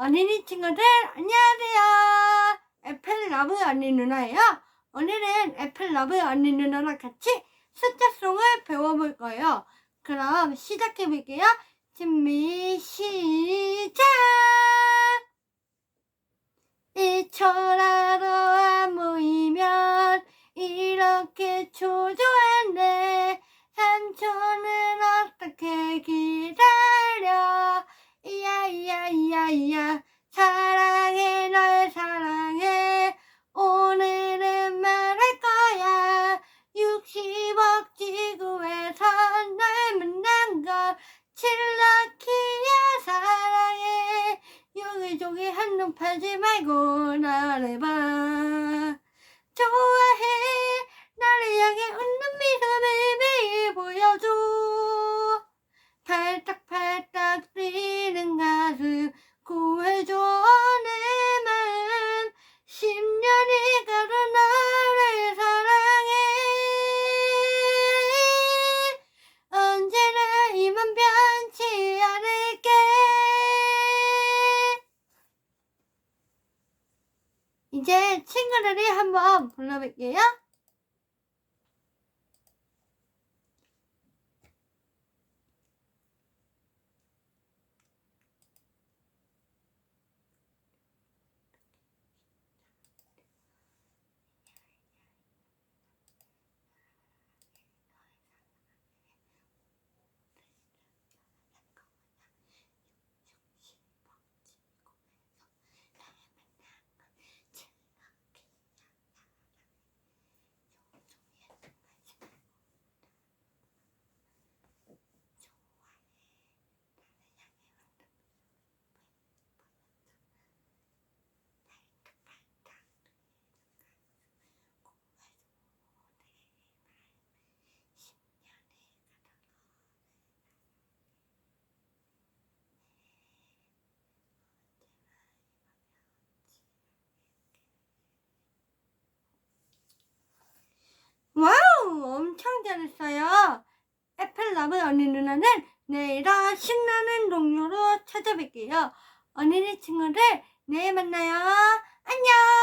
어린이 친구들 안녕하세요. 애플 러브 언니 누나예요. 오늘은 애플 러브 언니 누나랑 같이 숫자송을 배워볼 거예요. 그럼 시작해 볼게요. 준비 시작. 이 초라로 안 모이면 이렇게 초조한데 삼촌은 어떻게 이야 이야. 이야 사랑해 널 사랑해. 오늘은 말할 거야. 60억 지구에서 날 만난 걸. 칠라키야 사랑해. 여기저기 한눈 팔지 말고 나를 봐 이제 친구들이 한번 불러볼게요 러브 언니 누나는 내일은 신나는 동료로 찾아뵐게요. 어린이 친구들, 내일 만나요. 안녕!